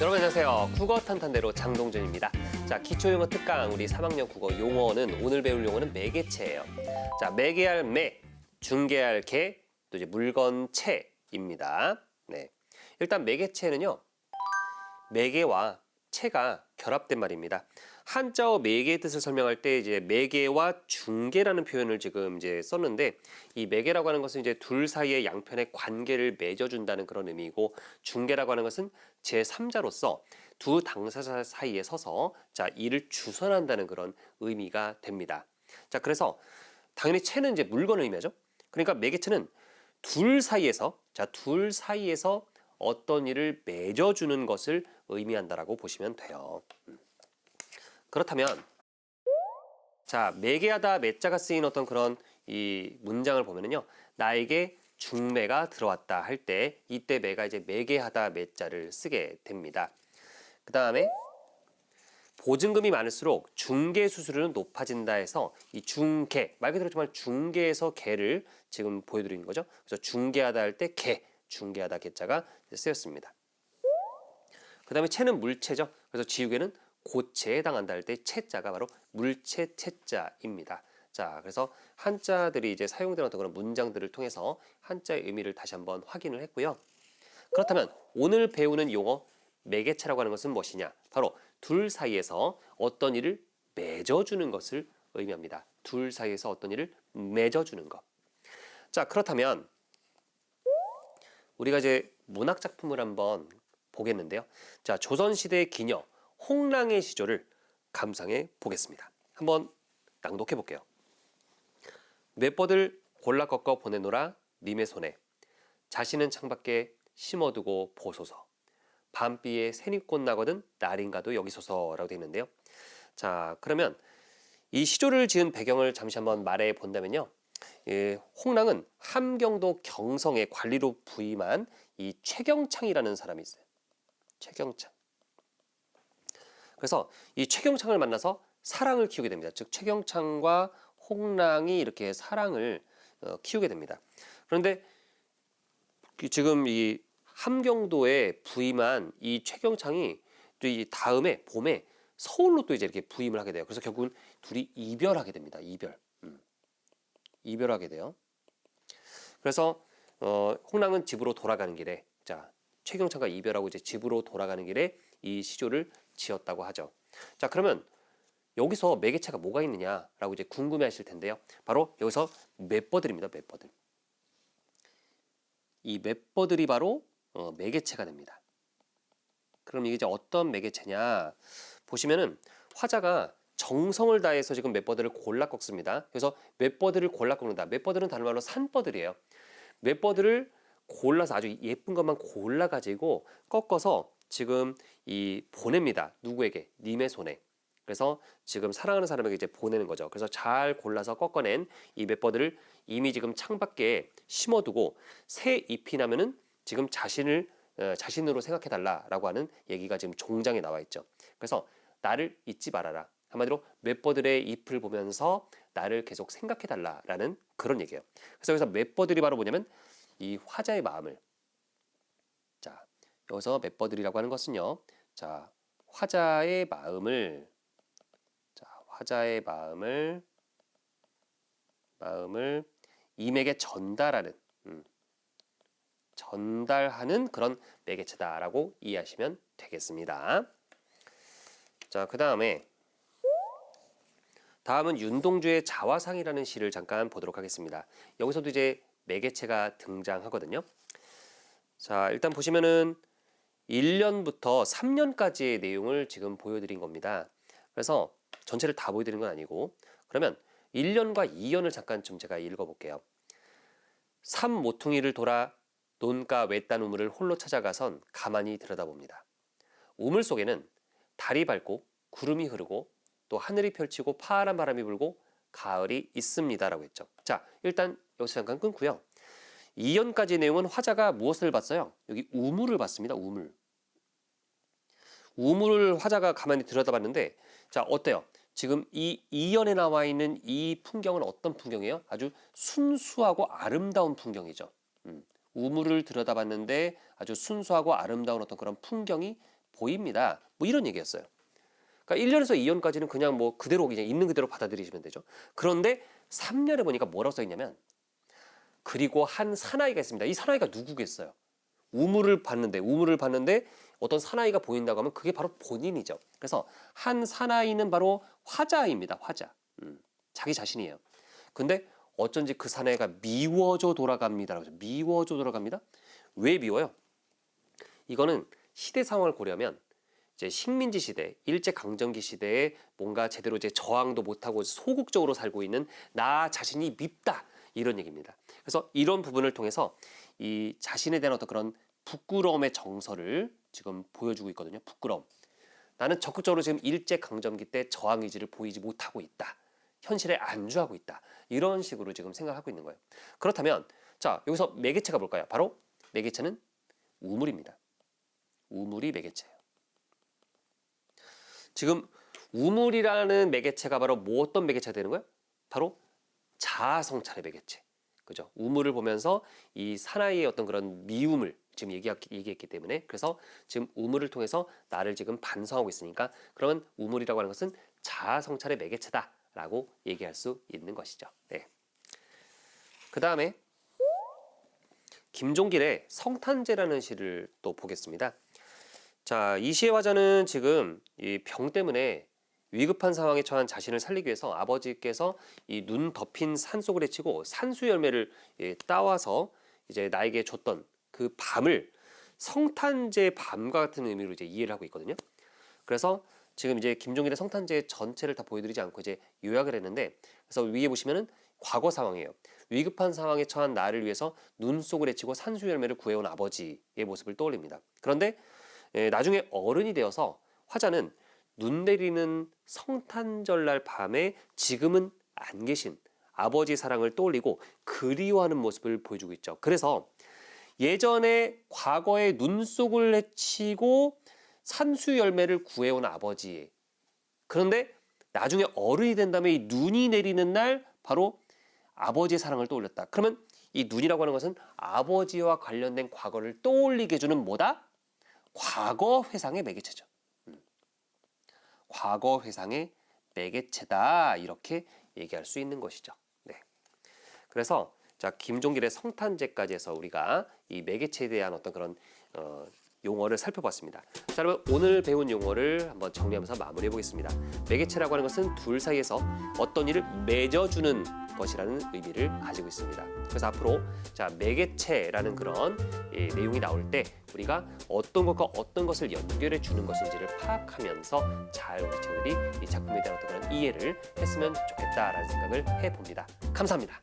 여러분 안녕하세요. 국어 탄탄대로 장동준입니다. 자, 기초용어 특강 우리 3학년 국어 용어는 오늘 배울 용어는 매개체예요. 자, 매개할 매, 중개할 개, 또 이제 물건 체입니다. 네. 일단 매개체는요. 매개와 체가 결합된 말입니다. 한자어 매개의 뜻을 설명할 때 이제 매개와 중개라는 표현을 지금 이제 썼는데 이 매개라고 하는 것은 이제 둘 사이의 양편의 관계를 맺어준다는 그런 의미이고 중개라고 하는 것은 제3자로서 두 당사자 사이에 서서 자 이를 주선한다는 그런 의미가 됩니다. 자 그래서 당연히 체는 이제 물건을 의미하죠. 그러니까 매개체는 둘 사이에서 자 둘 사이에서 어떤 일을 맺어주는 것을 의미한다라고 보시면 돼요. 음. 그렇다면 자 매개하다 매자가 쓰인 어떤 그런 이 문장을 보면은요 나에게 중매가 들어왔다 할 때 이때 매가 이제 매개하다 매자를 쓰게 됩니다. 그 다음에 보증금이 많을수록 중개 수수료는 높아진다 해서 이 중개 말 그대로 정말 중개에서 개를 지금 보여드리는 거죠. 그래서 중개하다 할 때 개, 중개하다 개자가 쓰였습니다. 그 다음에 채는 물체죠. 그래서 지우개는 고체에 해당한다 할때 채자가 바로 물체 채자입니다. 자, 그래서 한자들이 이제 사용되는 그런 문장들을 통해서 한자의 의미를 다시 한번 확인을 했고요. 그렇다면 오늘 배우는 용어 매개체라고 하는 것은 무엇이냐? 바로 둘 사이에서 어떤 일을 맺어주는 것을 의미합니다. 둘 사이에서 어떤 일을 맺어주는 것. 자, 그렇다면 우리가 이제 문학 작품을 한번 보겠는데요. 자, 조선시대의 기녀 홍랑의 시조를 감상해 보겠습니다. 한번 낭독해 볼게요. 맷버들 골라 꺾어 보내노라 님의 손에 자신은 창밖에 심어두고 보소서 밤비에 새잎꽃 나거든 날인가도 여기 소서라고 되어 있는데요. 자 그러면 이 시조를 지은 배경을 잠시 한번 말해 본다면요. 예, 홍랑은 함경도 경성의 관리로 부임한 이 최경창이라는 사람이 있어요. 최경창. 그래서 이 최경창을 만나서 사랑을 키우게 됩니다. 즉 최경창과 홍랑이 이렇게 사랑을 어, 키우게 됩니다. 그런데 그 지금 이 함경도에 부임한 이 최경창이 또 이 다음에 봄에 서울로 또 이제 이렇게 부임을 하게 돼요. 그래서 결국은 둘이 이별하게 됩니다. 이별. 음. 이별하게 돼요. 그래서 어, 홍랑은 집으로 돌아가는 길에 자 최경창과 이별하고 이제 집으로 돌아가는 길에 이 시조를 지었다고 하죠. 자 그러면 여기서 매개체가 뭐가 있느냐라고 이제 궁금해 하실 텐데요. 바로 여기서 맷버들입니다. 맷버들. 이 맷버들이 바로 어, 매개체가 됩니다. 그럼 이게 이제 어떤 매개체냐 보시면은 화자가 정성을 다해서 지금 맷버들을 골라 꺾습니다. 그래서 맷버들을 골라 꺾는다. 맷버들은 다른 말로 산버들이에요. 맷버들을 골라서 아주 예쁜 것만 골라 가지고 꺾어서 지금 이 보냅니다. 누구에게? 님의 손에. 그래서 지금 사랑하는 사람에게 이제 보내는 거죠. 그래서 잘 골라서 꺾어낸 이 맷버들을 이미 지금 창밖에 심어두고 새 잎이 나면은 지금 자신을 어, 자신으로 생각해 달라라고 하는 얘기가 지금 종장에 나와 있죠. 그래서 나를 잊지 말아라. 한마디로 맷버들의 잎을 보면서 나를 계속 생각해 달라라는 그런 얘기예요. 그래서 여기서 맷버들이 바로 뭐냐면 이 화자의 마음을 자 여기서 맷버들이라고 하는 것은요. 자 화자의 마음을 자 화자의 마음을 마음을 임에게 전달하는 음, 전달하는 그런 매개체다라고 이해하시면 되겠습니다. 자, 그 다음에 다음은 윤동주의 자화상이라는 시를 잠깐 보도록 하겠습니다. 여기서도 이제 매개체가 등장하거든요. 자, 일단 보시면은 1년부터 3년까지의 내용을 지금 보여드린 겁니다. 그래서 전체를 다 보여드린 건 아니고 그러면 1년과 2년을 잠깐 좀 제가 읽어볼게요. 삼 모퉁이를 돌아 논가 외딴 우물을 홀로 찾아가선 가만히 들여다봅니다. 우물 속에는 달이 밝고 구름이 흐르고 또 하늘이 펼치고 파란 바람이 불고 가을이 있습니다라고 했죠. 자, 일단 여기서 잠깐 끊고요. 2년까지 내용은 화자가 무엇을 봤어요? 여기 우물을 봤습니다. 우물. 우물을 화자가 가만히 들여다봤는데 자, 어때요? 지금 이 이연에 나와 있는 이 풍경은 어떤 풍경이에요? 아주 순수하고 아름다운 풍경이죠. 음, 우물을 들여다봤는데 아주 순수하고 아름다운 어떤 그런 풍경이 보입니다. 뭐 이런 얘기였어요. 그러니까 1년에서 2년까지는 그냥 뭐 그대로 그냥 있는 그대로 받아들이시면 되죠. 그런데 3년에 보니까 뭐라고 써 있냐면 그리고 한 사나이가 있습니다. 이 사나이가 누구겠어요? 우물을 봤는데 우물을 봤는데 어떤 사나이가 보인다고 하면 그게 바로 본인이죠. 그래서 한 사나이는 바로 화자입니다. 화자. 음, 자기 자신이에요. 근데 어쩐지 그 사나이가 미워져 돌아갑니다라고 하죠. 미워져 돌아갑니다. 왜 미워요? 이거는 시대 상황을 고려하면 이제 식민지 시대, 일제 강점기 시대에 뭔가 제대로 이제 저항도 못하고 소극적으로 살고 있는 나 자신이 밉다 이런 얘기입니다. 그래서 이런 부분을 통해서 이 자신에 대한 어떤 그런 부끄러움의 정서를 지금 보여주고 있거든요. 부끄러움. 나는 적극적으로 지금 일제 강점기 때 저항 의지를 보이지 못하고 있다. 현실에 안주하고 있다. 이런 식으로 지금 생각하고 있는 거예요. 그렇다면 자 여기서 매개체가 뭘까요? 바로 매개체는 우물입니다. 우물이 매개체예요. 지금 우물이라는 매개체가 바로 뭐 어떤 매개체가 되는 거예요? 바로 자아 성찰의 매개체. 그죠? 우물을 보면서 이 사나이의 어떤 그런 미움을 지금 얘기했기, 얘기했기 때문에 그래서 지금 우물을 통해서 나를 지금 반성하고 있으니까 그러면 우물이라고 하는 것은 자아 성찰의 매개체다라고 얘기할 수 있는 것이죠. 네. 그 다음에 김종길의 성탄제라는 시를 또 보겠습니다. 자, 이 시의 화자는 지금 이 병 때문에 위급한 상황에 처한 자신을 살리기 위해서 아버지께서 이 눈 덮인 산 속을 헤치고 산수 열매를 예, 따와서 이제 나에게 줬던 그 밤을 성탄제 밤과 같은 의미로 이제 이해를 하고 있거든요. 그래서 지금 이제 김종일의 성탄제 전체를 다 보여드리지 않고 이제 요약을 했는데 그래서 위에 보시면은 과거 상황이에요. 위급한 상황에 처한 나를 위해서 눈 속을 헤치고 산수 열매를 구해온 아버지의 모습을 떠올립니다. 그런데 예, 나중에 어른이 되어서 화자는 눈 내리는 성탄절날 밤에 지금은 안 계신 아버지 사랑을 떠올리고 그리워하는 모습을 보여주고 있죠. 그래서 예전에 과거에 눈 속을 헤치고 산수 열매를 구해온 아버지. 그런데 나중에 어른이 된 다음에 이 눈이 내리는 날 바로 아버지의 사랑을 떠올렸다. 그러면 이 눈이라고 하는 것은 아버지와 관련된 과거를 떠올리게 해주는 뭐다? 과거 회상의 매개체죠. 음. 과거 회상의 매개체다 이렇게 얘기할 수 있는 것이죠. 네. 그래서 자 김종길의 성탄제까지 해서 우리가 이 매개체에 대한 어떤 그런 어, 용어를 살펴봤습니다. 자 여러분 오늘 배운 용어를 한번 정리하면서 마무리해 보겠습니다. 매개체라고 하는 것은 둘 사이에서 어떤 일을 맺어주는 것이라는 의미를 가지고 있습니다. 그래서 앞으로 자 매개체라는 그런 이 내용이 나올 때 우리가 어떤 것과 어떤 것을 연결해 주는 것인지를 파악하면서 잘 우리 친구들이 이 작품에 대한 어떤 그런 이해를 했으면 좋겠다라는 생각을 해봅니다. 감사합니다.